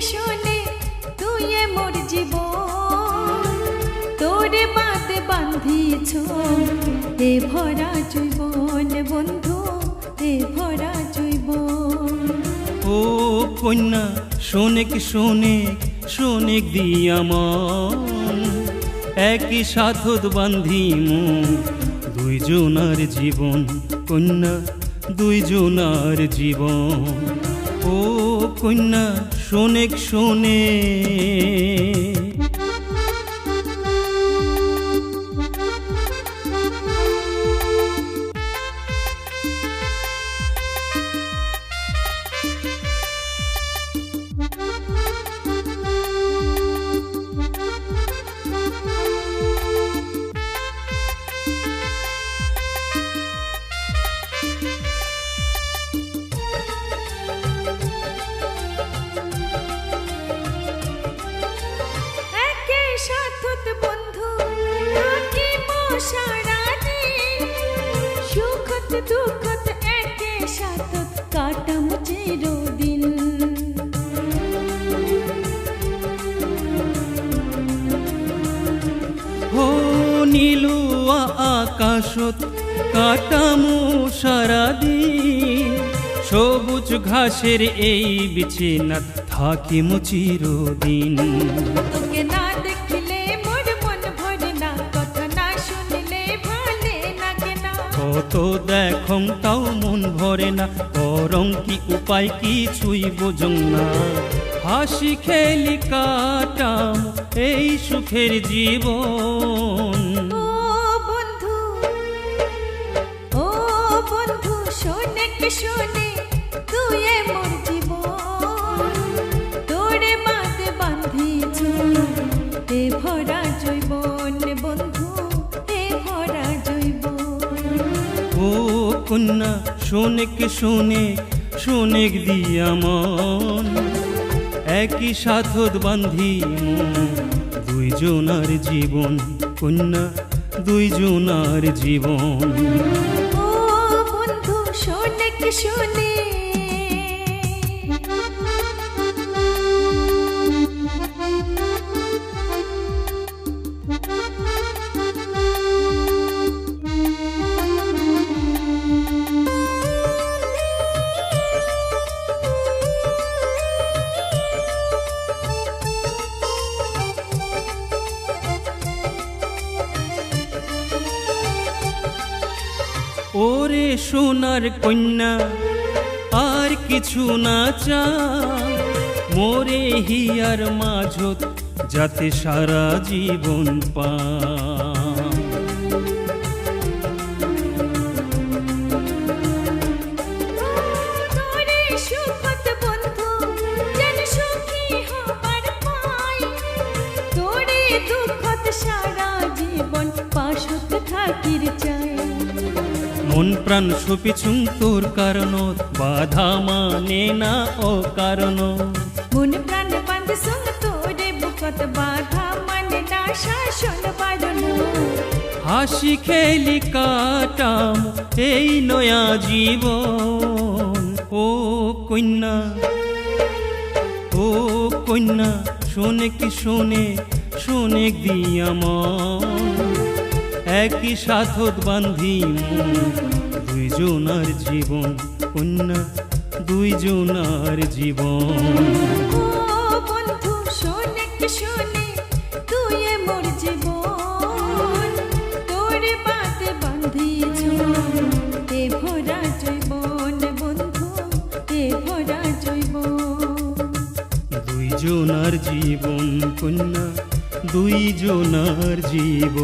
শোনে তুই মোর জীবন, তোরে বাদে বান্ধিছ এ ভরা জৈবন। বন্ধু, এ ভরা জৈবন। ও কন্যা, শোনেক শোনেক শোনেক দিয়া মন। একই সাধত বান্ধিমু দুইজনার জীবন। কন্যা দুইজনার জীবন। ও কন্যা শোনেক শোনে। একে সাথত কাটাম চিরদিন। হো নীলু আকাশত কাটামু সারাদিন, সবুজ ঘাসের এই বিছিনাত থাকিমু চিরদিন। কত দেখং তাও মন ভরে না করং কি উপায় কিছুই বোঝং না। হাসি খেলি কাটাম এই সুখের জীবন। বন্ধু বন্ধু ভরা জৈবন কন্যা শোনেক শোনে শোনেক দিয়া মন। একই সাথত বান্ধি দুইজনার জীবন, কন্যা দুইজনার জীবন। ও বন্ধু শোনেক শোনে ওরে সোনার কন্যা, আর কিছু না চাই। মোরে হিয়ার মাঝত যাতে সারা জীবন পা তোরে মন প্রাণ সপিছুং তোর কারণত বাধা মানে না ও কারণ মন প্রাণ বান্ধ সঙ্গ তোরে বুকত বাধা মানে না শাসন বারণ হাসি খেলি কাটাম এই নয়া জীবন। ও কন্যা ও কন্যা শোনে কি শোনে শোনে দিয়া মন। একই সাথত বান্ধি দুইজনার জীবন কন্যা দুইজনার জীবন। বন্ধু শোনে কে শোনে তুই মোর জীবন। তোরে বাতে বান্ধিছ এ ভরা জৈবন বন্ধু এ ভরা জৈবন। দুইজনার জীবন কন্যা দুই জনার জীব